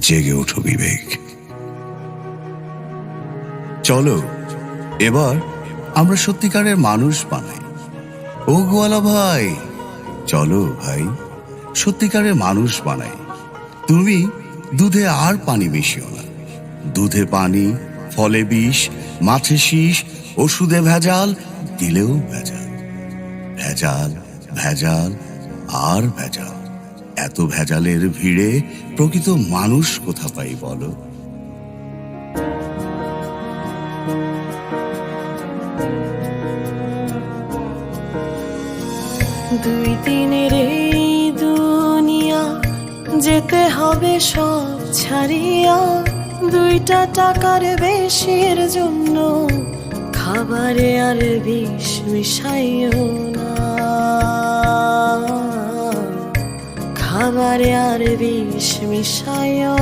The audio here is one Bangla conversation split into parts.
জেগে ওঠো, বিবেক। চলো, এবার আমরা সত্যিকারের মানুষ বানাই। ও গোয়ালা ভাই, চলো ভাই, সত্যিকারের মানুষ বানাই। তুমি দুধে আর পানি মিশিও না। দুধে পানি, ফলে বিষ, মাছে শীষ, ওষুধে ভেজাল, দিলেও ভেজাল। ভেজাল ভেজাল, আর ভেজাল। এত ভেজালের ভিড়ে প্রকৃত মানুষ কোথা পাই বলো? দুই দিনের এই দুনিয়া যেতে হবে সব ছাড়িয়া, দুইটা টাকার বেশির জন্য খাবারে আর বিষ মিশাইও খাবারে আর বিষ মিশাইও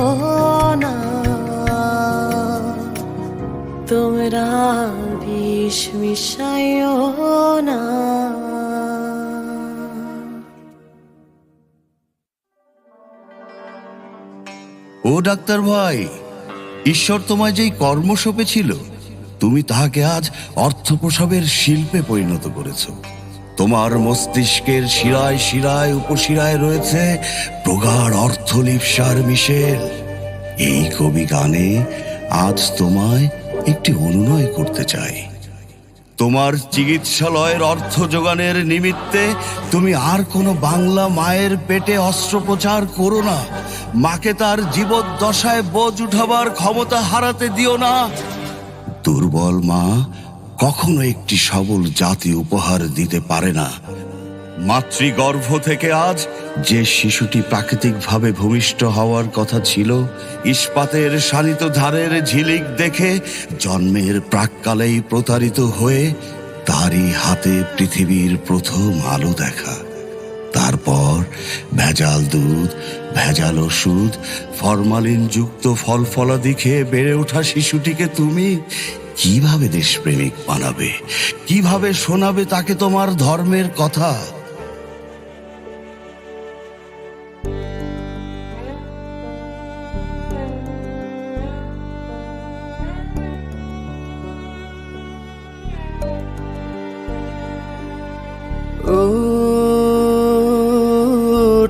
না। তোমরা বিষ মিশাইও না। ও ডাক্তার ভাই, ঈশ্বর তোমায় যেই কর্ম সঁপেছিল তুমি তাহাকে আজ অর্থপ্রসবের শিল্পে পরিণত করেছ। তোমার মস্তিষ্কের শিরায় শিরায় উপশিরায় রয়েছে প্রগাঢ় অর্থলিপসার মিশেল। এই কবি গানে আজ তোমায় একটি অনুনয় করতে চাই। তোমার চিকিৎসালয়ের অর্থ যোগানের নিমিত্তে তুমি আর কোনো বাংলা মায়ের পেটে অস্ত্রোপচার করো না। মাকে তার জীবদ্দশায় বোঝ উঠাবার ক্ষমতা হারাতে দিও না। দুর্বল মা কখনো একটি সবল জাতি উপহার দিতে পারে না। মাতৃগর্ভ থেকে আজ যে শিশুটি প্রাকৃতিকভাবে ভূমিষ্ঠ হওয়ার কথা ছিল, ইস্পাতের শানিত ধারের ঝিলিক দেখে জন্মের প্রাককালেই প্রতারিত হয়ে তারই হাতে পৃথিবীর প্রথম আলো দেখা। তারপর ভেজাল দুধ, ভেজাল ওষুধ ফরমালিন যুক্ত ফল ফলাদি খেয়ে বেড়ে ওঠা শিশুটিকে তুমি কীভাবে দেশপ্রেমিক বানাবে? কীভাবে শোনাবে তাকে তোমার ধর্মের কথা?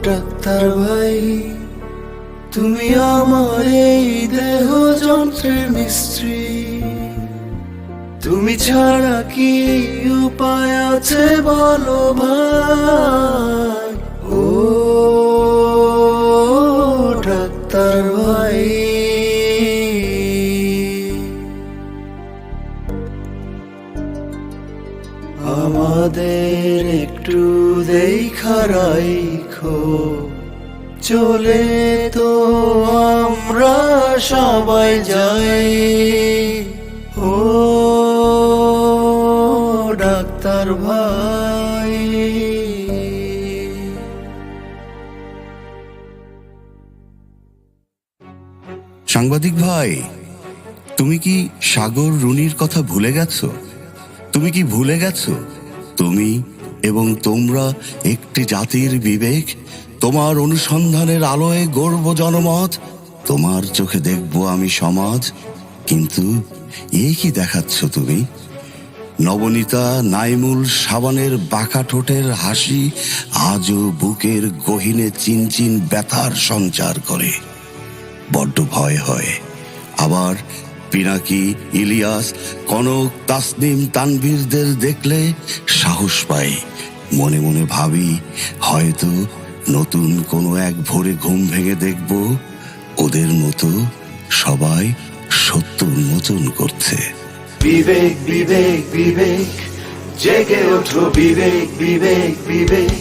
ডাক্তার ভাই, তুমি আমার এই দেহ যন্ত্রের তুমি ছাড়া কি উপায় আছে বলো ভাই? ও ডাক্তার ভাই। আমাদের একটু দেখা খো চলে তো আমরা সবাই যাই। ও ডাক্তার ভাই। সাংবাদিক ভাই, তুমি কি সাগর রুনির কথা ভুলে গেছো? তুমি কি ভুলে গেছো? তুমি এবং তোমরা একটি জাতির বিবেক, তোমার অনুসন্ধানের আলোয় গর্ব জনমত, তোমার চোখে দেখব আমি সমাজ, কিন্তু এ কি দেখাচ্ছ তুমি? নবনীতা, নাইমুল সাবানের বাঁকা ঠোঁটের হাসি আজও বুকের গহিনে চিনচিন ব্যথার সঞ্চার করে। বড্ড ভয় হয়। আবার পিনাকি, ইলিয়াস, কনক, তাসনিম, তানভীরদের দেখলে সাহস পাই। মনে মনে ভাবি, হয়তো নতুন কোনো এক ভোরে ঘুম ভেঙে দেখব ওদের মতো সবাই সত্য উন্মোচন করছে। বিবেক বিবেক বিবেক জেগে ওঠো বিবেক বিবেক বিবেক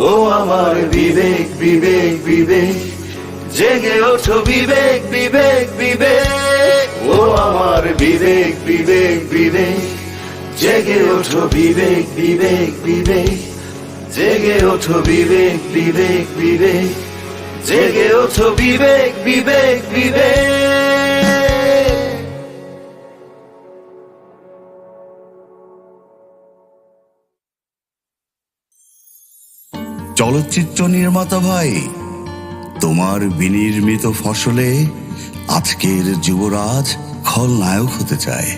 ও আমার বিবেক বিবেক বিবেক জেগে ওঠো বিবেক বিবেক বিবেক ও আমার বিবেক বিবেক বিবেক জেগে ওঠো বিবেক বিবেক বিবেক জেগে ওঠো বিবেক বিবেক বিবেক জেগে ওঠো বিবেক বিবেক বিবেক চলচ্চিত্র নির্মাতা ভাই, তোমার বিনির্মিত ফসলে আজকের যুবরাজ খলনায়ক হতে চায়।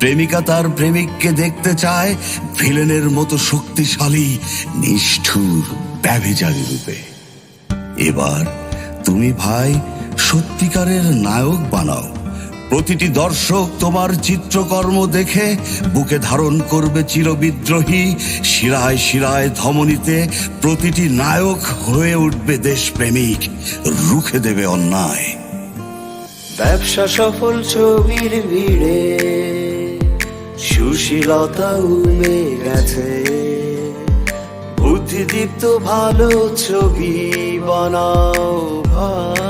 প্রেমিকা তার প্রেমিককে দেখতে চায় ভিলেনের মতো শক্তিশালী, নিষ্ঠুর ব্যভিচারী রূপে। এবার তুমি ভাই সত্যিকারের নায়ক বানাও। প্রতিটি দর্শক তোমার চিত্রকর্ম দেখে বুকে ধারণ করবে চিরবিদ্রোহী। শিরায় শিরায় ধমনীতে প্রতিটি নায়ক হয়ে উঠবে দেশপ্রেমিক। রুখে দেবে অন্যায়। ব্যবসা সফল ছবির ভিড়ে সুশীলতা উমে গেছে। বুদ্ধিদীপ্ত ভালো ছবি বানাও ভাই।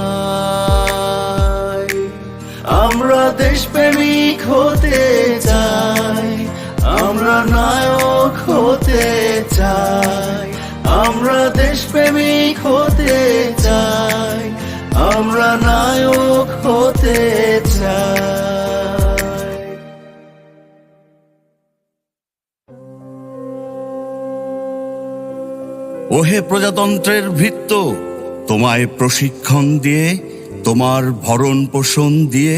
আমরা দেশপ্রেমিক হতে চাই, আমরা নায়ক হতে চাই, আমরা দেশপ্রেমিক হতে চাই, আমরা নায়ক হতে চাই। ওহে প্রজাতন্ত্রের ভৃত্য, তোমায় প্রশিক্ষণ দিয়ে, তোমার ভরণ পোষণ দিয়ে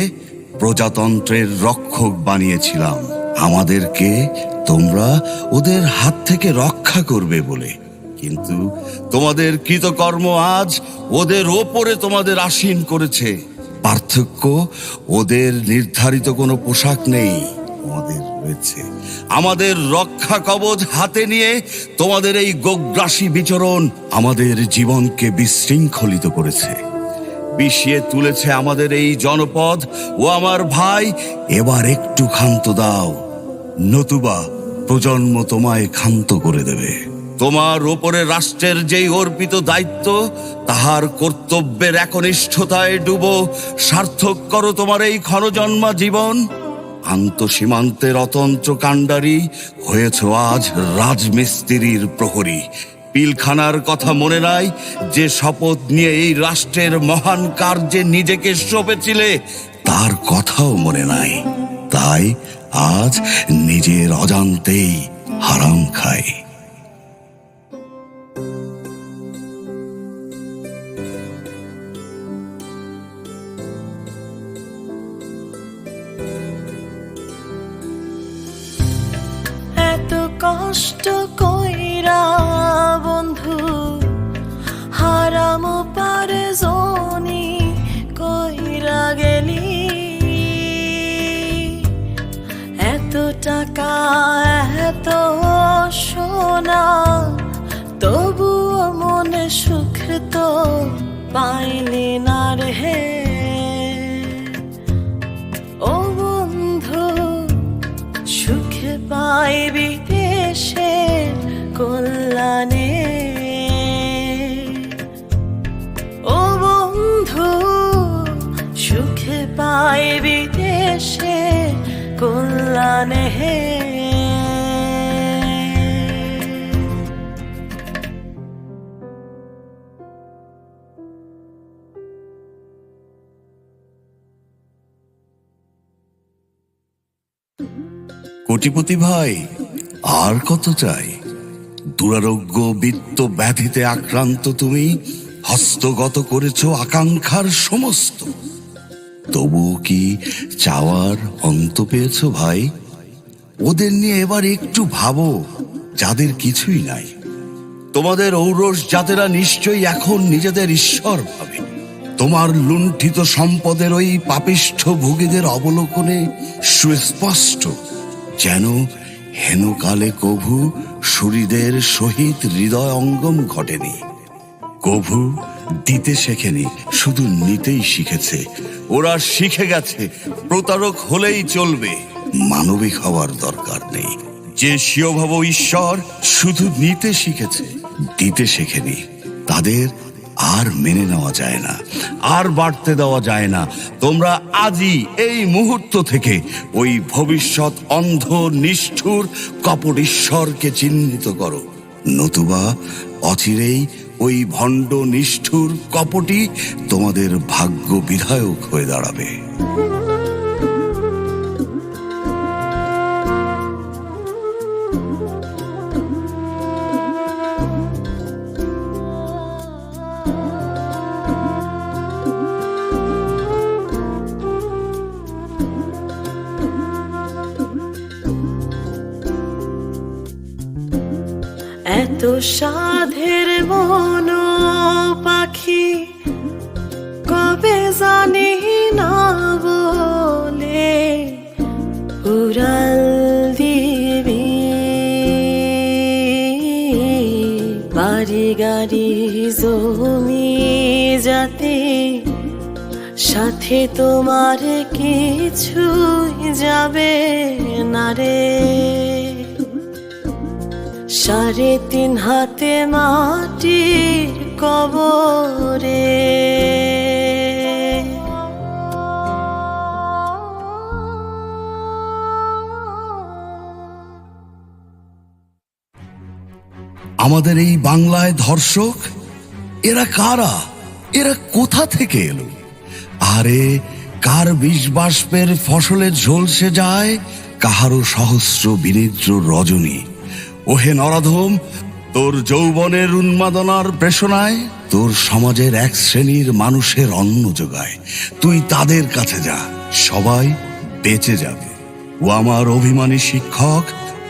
প্রজাতন্ত্রের রক্ষক বানিয়েছিলাম। আমাদেরকে তোমরা ওদের হাত থেকে রক্ষা করবে বলে। কিন্তু তোমাদের কৃতকর্ম আজ ওদের ওপরে তোমাদের আসীন করেছে। পার্থক্য, ওদের নির্ধারিত কোনো পোশাক নেই আমাদের রয়েছে। আমাদের রক্ষা কবচ হাতে নিয়ে তোমাদের এই গোগ্রাসী বিচরণ আমাদের জীবনকে বিশৃঙ্খলিত করেছে। বিষিয়ে তুলেছে আমাদের এই জনপদ। ও আমার ভাই, এবার একটু ক্ষান্ত দাও। নতুবা প্রজন্ম তোমায় ক্ষান্ত করে দেবে। তোমার ওপরে রাষ্ট্রের যেই অর্পিত দায়িত্ব, তাহার কর্তব্যের একনিষ্ঠতায় ডুবো। সার্থক করো তোমার এই ক্ষণজন্মা জীবন। আন্তঃসীমান্তের অতন্ত্র কাণ্ডারি হয়েছ আজ রাজমিস্ত্রির প্রহরী। পিলখানার কথা মনে নাই যে শপথ নিয়ে এই রাষ্ট্রের মহান কার্যে নিজেকে সঁপেছিলে, তার কথাও মনে নাই। তাই আজ নিজের অজান্তেই হারাম খায়। সুখে পাইবি দেশের কল্যাণে। ও বন্ধু সুখে পাইবি দেশের কল্যাণে। কোটিপতি ভাই, আর কত চাই? দুরারোগ্য বিত্ত ব্যাধিতে আক্রান্ত তুমি, হস্তগত করেছ আকাঙ্ক্ষার সমস্ত। তবুও কি চাওয়ার অন্ত পেয়েছ ভাই? ওদের নিয়ে এবার একটু ভাবো, যাদের কিছুই নাই। তোমাদের ঔরস জাতেরা নিশ্চয়ই এখন নিজেদের ঈশ্বর ভাবে। তোমার লুণ্ঠিত সম্পদের ওই পাপিষ্ঠ ভোগীদের অবলোকনে সুস্পষ্ট যেন হেনকালে কভু সুরীদের সহিত হৃদয় অঙ্গম ঘটেনি। কভু দিতে শেখেনি, শুধু নিতেই শিখেছে। ওরা শিখে গেছে, প্রতারক হলেই চলবে। মানবিক হওয়ার দরকার নেই। যে স্বীয়ভাব ঈশ্বর শুধু নিতে শিখেছে, দিতে শেখেনি। তাদের আর মেনে নেওয়া যায় না, আর বাড়তে দেওয়া যায় না। তোমরা আজই এই মুহূর্ত থেকে ওই ভবিষ্যৎ অন্ধ নিষ্ঠুর কপট ঈশ্বরকে চিহ্নিত করো। নতুবা অচিরেই ওই ভণ্ড নিষ্ঠুর কপটি তোমাদের ভাগ্য বিধায়ক হয়ে দাঁড়াবে। এত সাধের মন পাখি, কবে জানি না বলে উড়াল দিবি। বাড়ি গাড়ি জমি যাতে, সাথে তোমার কিছুই যাবে না রে। সাড়ে তিন হাতে মাটির কবরে। আমাদের এই বাংলায় ধর্ষক, এরা কারা? এরা কোথা থেকে এলো? আরে, কার বিষ বাষ্পের ফসলের ঝলসে যায়? কাহারও সহস্র বিনিদ্র রজনী। ওহে নরাধম, তোর যৌবনের উন্মাদনার প্রেষণায় তোর সমাজের এক শ্রেণির মানুষের অন্ন যোগায়। তুই তাদের কাছে যা, সবাই বেঁচে যাবে। ও আমার অভিমানী শিক্ষক,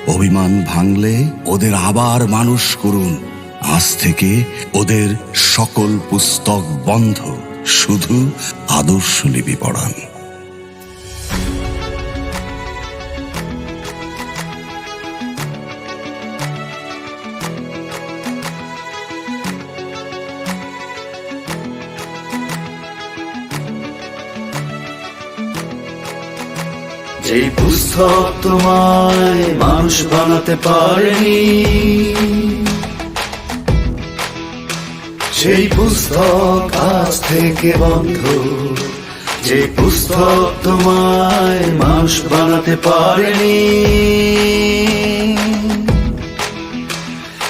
অভিমান ভাঙলে ওদের আবার মানুষ করুন। আজ থেকে ওদের সকল পুস্তক বন্ধ, শুধু আদর্শ লিপি পড়ান। যেই পুস্তক তোমায় মানুষ বানাতে পারেনি। সেই পুস্তক আজ থেকে বন্ধ। যে পুস্তক তোমায় মানুষ বানাতে পারেনি।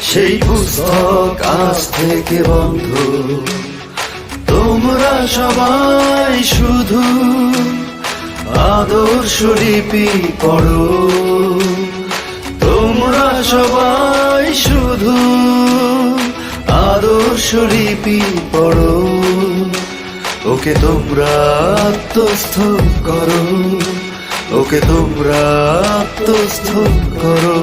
সেই পুস্তক আজ থেকে বন্ধ। তোমরা সবাই শুধু আদর্শ লিপি পড়ো। তোমরা সবাই শুধু আদর্শ লিপি পড়ো। ওকে তোমরা আত্মস্থ করো। ওকে তোমরা আত্মস্থ করো।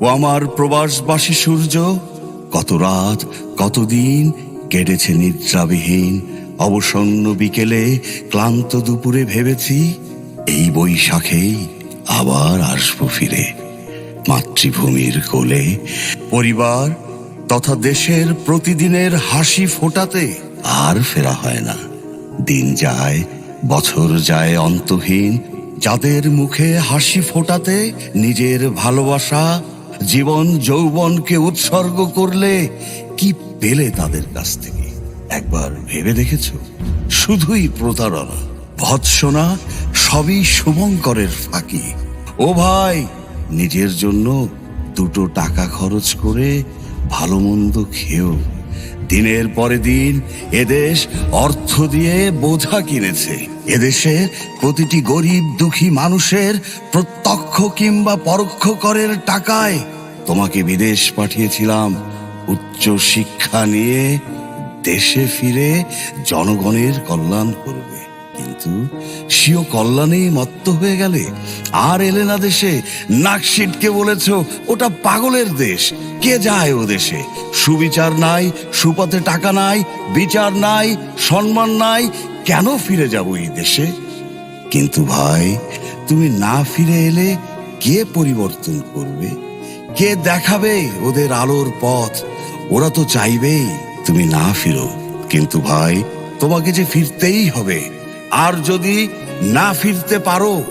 ও আমার প্রবাসবাসী সূর্য কত রাত কতদিন কেটেছে নিদ্রাবিহীন। অবসন্ন বিকেলে ক্লান্ত দুপুরে ভেবেছি, এই বৈশাখেই আবার আসব ফিরে। মাতৃভূমির কোলে, পরিবার তথা দেশের প্রতিদিনের হাসি ফোটাতে আর ফেরা হয় না। দিন যায়, বছর যায় অন্তহীন, যাদের মুখে হাসি ফোটাতে নিজের ভালোবাসা জীবন যৌবনকে উৎসর্গ করলে কি পেলে তাদের কাছ থেকে? একবার ভেবে দেখেছ? শুধুই প্রতারণা। ভৎসনা সবই শুভঙ্করের ফাঁকি। ও ভাই, নিজের জন্য দুটো টাকা খরচ করে ভালো মন্দ খেয়েও দিনের পরে দিন এদেশ অর্থ দিয়ে বোঝা কিনেছে। এদেশের প্রতিটি গরিব দুঃখী মানুষের প্রত্যক্ষ কিংবা পরোক্ষ করের টাকায় তোমাকে বিদেশ পাঠিয়েছিলাম। উচ্চ শিক্ষা নিয়ে দেশে ফিরে জনগণের কল্যাণ করবে। কিন্তু স্বীয় কল্যাণেই মত্ত হয়ে গেলে আর এলে না দেশে। নাকশিটকে বলেছ, ওটা পাগলের দেশ। কে যায় ও দেশে? সুবিচার নাই, সুপথে টাকা নাই, বিচার নাই, সম্মান নাই, কেন ফিরে যাব এই দেশে? কিন্তু ভাই, তুমি না ফিরে এলে কে পরিবর্তন করবে? কে দেখাবে ওদের আলোর পথ? ওরা তো চাইবেই তুমি না ফিরো। কিন্তু ভাই, তোমাকে যে ফিরতেই হবে আর যদি না ফিরতে পারো,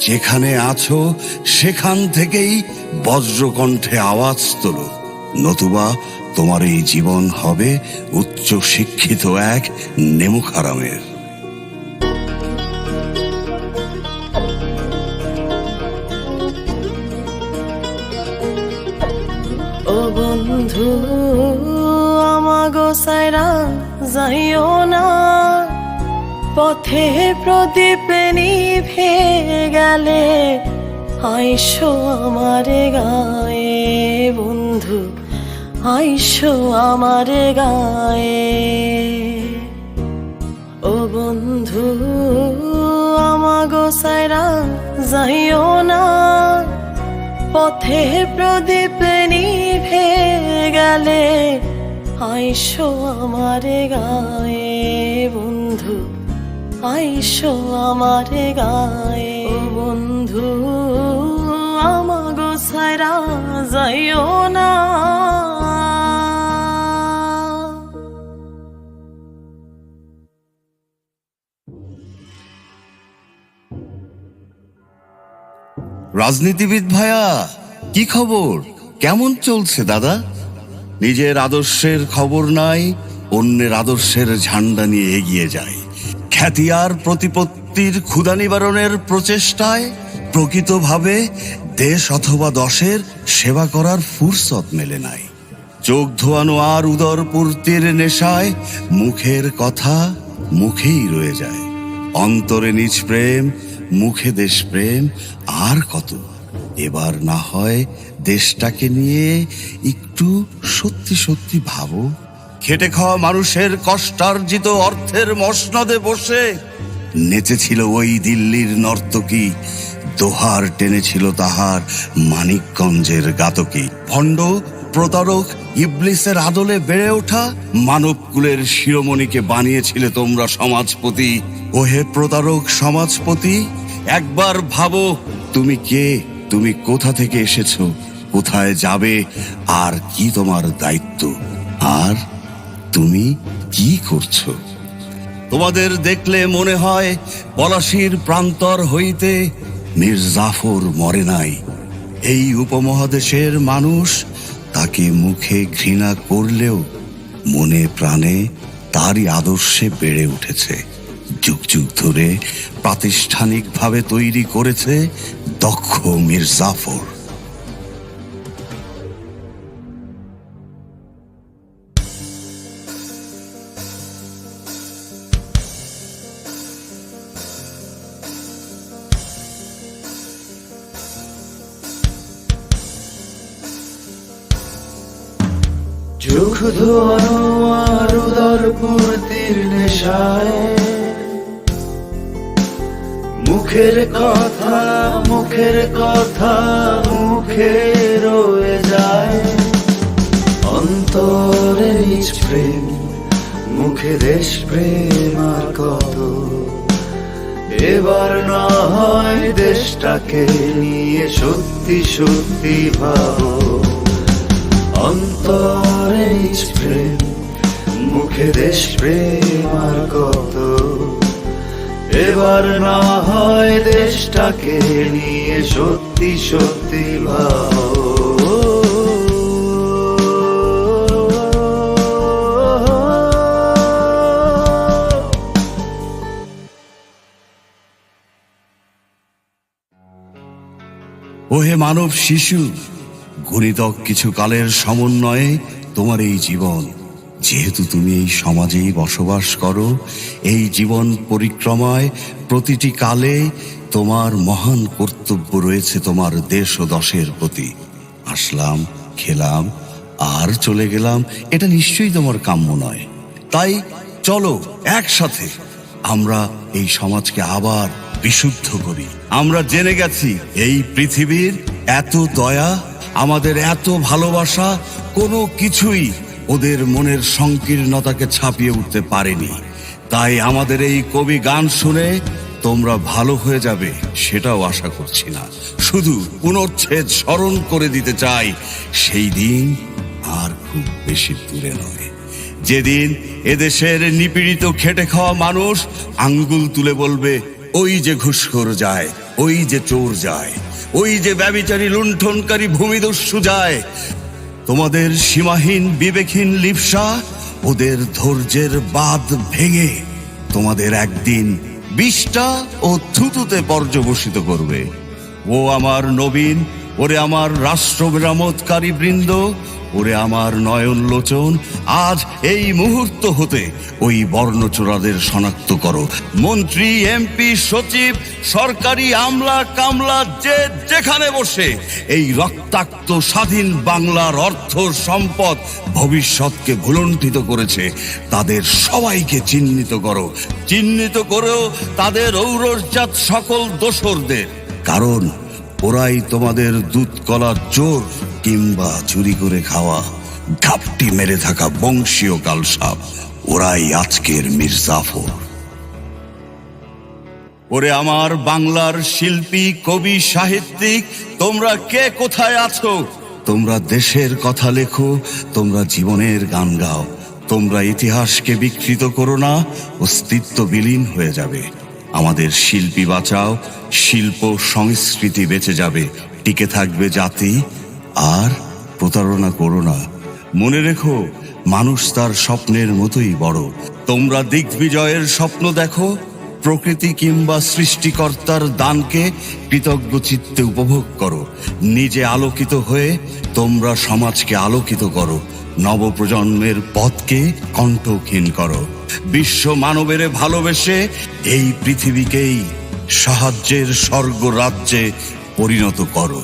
যেখানে আছো সেখান থেকেই বজ্রকণ্ঠে আওয়াজ তোলো। নতুবা তোমার এই জীবন হবে উচ্চ শিক্ষিত এক নেমুখারামের। বন্ধু, আমাগো সাইরা যাইও না। পথে প্রদীপ নিভে গেলে আইসো আমার গায়ে, বন্ধু, আইসো আমার গায়ে। ও বন্ধু, আমাগো সাইরা, যাইও না। পথে প্রদীপ নিভে গেলে আইসো আমারে গায়ে, বন্ধু আইসো আমারে গায়ে। ও বন্ধু আমাগো সাইরা যাইও না। রাজনীতিবিদ ভাইয়া কি খবর? কেমন চলছে দাদা? নিজের আদর্শের খবর নাই অন্যের আদর্শের ঝান্ডা নিয়ে এগিয়ে যায়। খ্যাতি আর প্রতিপত্তির ক্ষুদা নিবারণের প্রচেষ্টায় প্রকৃতভাবে দেশ অথবা দশের সেবা করার ফুরসত মেলে নাই। চোখ ধোয়ানো আর উদর পূর্তির নেশায় মুখের কথা মুখেই রয়ে যায়। অন্তরে নিজ প্রেম, মুখে দেশ প্রেম, আর কত? এবার না হয় দেশটাকে নিয়ে একটু সত্যি সত্যি ভাবো। খেটে খাওয়া মানুষের কষ্টার্জিত অর্থের মসনদে বসে নেচেছিল ওই দিল্লির নর্তকী, দোহার টেনেছিল তাহার মানিকগঞ্জের গাতকী। ভণ্ড, প্রতারক, ইবলিসের আদলে বেড়ে ওঠা মানবকুলের শিরোমণিকে বানিয়েছিলে তোমরা সমাজপতি। ওহে প্রতারক সমাজপতি, একবার ভাবো তুমি কে, তুমি কোথা থেকে এসেছ, কোথায় যাবে, আর কি তোমার দায়িত্ব? আর তুমি কি করছ? তোমাদের দেখলে মনে হয় পলাশির প্রান্তর হইতে মীর জাফর মরে নাই। এই উপমহাদেশের মানুষ তাকে মুখে ঘৃণা করলেও মনে প্রাণে তারই আদর্শে বেড়ে উঠেছে। যুগ যুগ ধরে প্রাতিষ্ঠানিকভাবে তৈরি করেছে দক্ষ মীর জাফর চোখ ধোয়ানো আর উদর পূর্তির মুখের কথা মুখের কথা মুখে রয়ে যায়। অন্তরে নিজ প্রেম, মুখে দেশ প্রেম আর কত। এবার না হয় দেশটাকে নিয়ে সত্যি সত্যি ভাবো। অন্তরে প্রেম, মুখে দেশ প্রেম আর কত। এবার না হয় দেশটাকে নিয়ে সত্যি সত্যি ভাবো। ওহে মানব শিশু গণিতক কিছু কালের সমন্বয়ে তোমার এই জীবন। যেহেতু তুমি এই সমাজেই বসবাস করো, এই জীবন পরিক্রমায় প্রতিটি কালে তোমার মহান কর্তব্য রয়েছে তোমার দেশ ও দশের প্রতি। আসলাম, খেলাম, আর চলে গেলাম, এটা নিশ্চয়ই তোমার কাম্য নয়। তাই চলো একসাথে আমরা এই সমাজকে আবার বিশুদ্ধ করি। আমরা জেনে গেছি, এই পৃথিবীর এত দয়া আমাদের এত ভালোবাসা, কোনো কিছুই ওদের মনের সংকীর্ণতাকে ছাপিয়ে উঠতে পারেনি। তাই আমাদের এই কবি গান শুনে তোমরা ভালো হয়ে যাবে সেটাও আশা করছি না। শুধু পুনচ্ছেদ স্মরণ করে দিতে চাই, সেই দিন আর খুব বেশি দূরে নয়। যেদিন এদেশের নিপীড়িত খেটে খাওয়া মানুষ আঙ্গুল তুলে বলবে, ওই যে ঘুষখোর যায়, ওই যে চোর যায়। ওই যে ব্যবিচারী লুণ্ঠনকারী ভূমিদস্যু যায়, তোমাদের সীমাহীন বিবেকহীন লিপসা ওদের ধৈর্যের বাদ ভেঙে তোমাদের একদিন বিষ্টা ও থুতুতে পর্যবসিত করবে। ও আমার নবীন, ওরে আমার রাষ্ট্র মেরামতকারী বৃন্দ ওরে আমার নয়ন লোচন আজ এই মুহূর্ত হতে ওই বর্ণচোরাদের শনাক্ত করো। মন্ত্রী, এমপি, সচিব, সরকারি আমলা কামলা, যে যেখানে বসে, এই রক্তাক্ত স্বাধীন বাংলার অর্থ সম্পদ ভবিষ্যৎকে ভুলণ্ঠিত করেছে, তাদের সবাইকে চিহ্নিত করো। চিহ্নিত করেও তাদের ঔরজাত সকল দোসরদের। কারণ ওরাই তোমাদের দুধ কলার চোর। কিংবা চুরি করে খাওয়া, ঘাপটি মেরে থাকা বংশীয় কালসাপ, ওরাই আজকের মির্জাফর। ওরে আমার বাংলার শিল্পী, কবি, সাহিত্যিক, তোমরা কে কোথায় আছো? তোমরা দেশের কথা লেখো, তোমরা জীবনের গান গাও, তোমরা ইতিহাসকে বিকৃত করো না, অস্তিত্ব বিলীন হয়ে যাবে। আমাদের শিল্পী বাঁচাও, শিল্প সংস্কৃতি বেঁচে যাবে, টিকে থাকবে জাতি আর প্রতারণা করো না। মনে রেখো, মানুষ তার স্বপ্নের মতোই বড়। তোমরা দিগ্বিজয়ের স্বপ্ন দেখো, প্রকৃতি কিংবা সৃষ্টিকর্তার দানকে কৃতজ্ঞ চিত্তে উপভোগ করো। নিজে আলোকিত হয়ে তোমরা সমাজকে আলোকিত করো। নবপ্রজন্মের পথকে কণ্ঠহীন করো। বিশ্ব মানবের ভালোবেসে এই পৃথিবীকেই সাহায্যের স্বর্গ রাজ্যে পরিণত করো।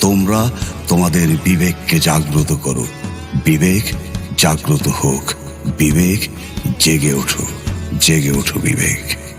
তোমরা তোমাদের বিবেককে জাগ্রত করো। বিবেক জাগ্রত হোক বিবেক জেগে ওঠো জেগে ওঠো বিবেক।